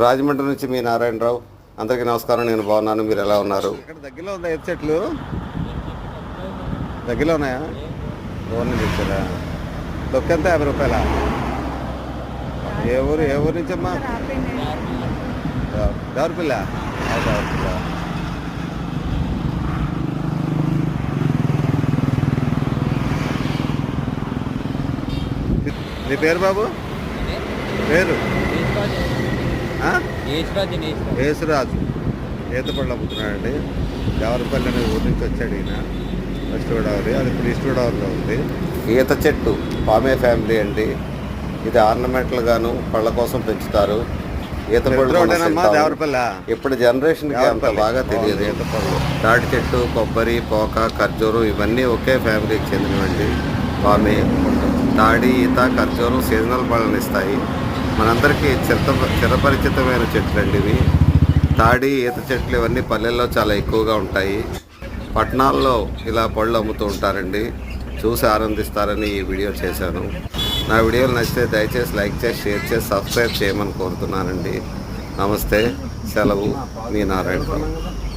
రాజమండ్రి నుంచి మీ నారాయణరావు అందరికీ నమస్కారం నేను బాగున్నాను మీరు ఎలా ఉన్నారు? ఇక్కడ దగ్గరలో ఉందా ఎత్తు చెట్లు దగ్గరలో ఉన్నాయా? ఊరు తెచ్చారా వచ్చారా దొక్కంతా యాభై రూపాయల? ఏ ఊరు ఏ ఊరు నుంచి అమ్మా? దావరపిల్ల దావరపిల్ల నీ పేరు బాబు? పేరు? యేసురాజు ఈత పళ్ళు అమ్ముతున్నాడండి దేవరపల్లి అనే ఊరి నుంచి వచ్చాడు ఈయన. వెస్ట్ గోదావరి అది ఇప్పుడు ఈస్ట్ గోదావరిలో ఉంది. ఈత చెట్టు పామే ఫ్యామిలీ అండి. ఇది ఆర్నమెంటల్ గాను పళ్ళ కోసం పెంచుతారు. ఈత పళ్ళు ఇప్పుడు జనరేషన్కి అంత. బాగా తెలియదు. ఈత పళ్ళు. తాటి చెట్టు కొబ్బరి పోక ఖర్జూరం ఇవన్నీ ఒకే ఫ్యామిలీకి చెందినవండి. పామే. తాడి ఈత ఖర్జూరం సీజనల్ పళ్ళని ఇస్తాయి మనందరికీ చిరత చిరపరిచితమైన చెట్లు అండి ఇవి. తాడి ఈత చెట్లు ఇవన్నీ పల్లెల్లో చాలా ఎక్కువగా ఉంటాయి. పట్టణాల్లో ఇలా పళ్ళు అమ్ముతూ ఉంటారండి. చూసి ఆనందిస్తారని ఈ వీడియో చేశాను. నా వీడియోలు నచ్చితే దయచేసి లైక్ చేసి షేర్ చేసి సబ్స్క్రైబ్ చేయమని కోరుతున్నానండి. నమస్తే. సెలవు. మీ నారాయణరావు.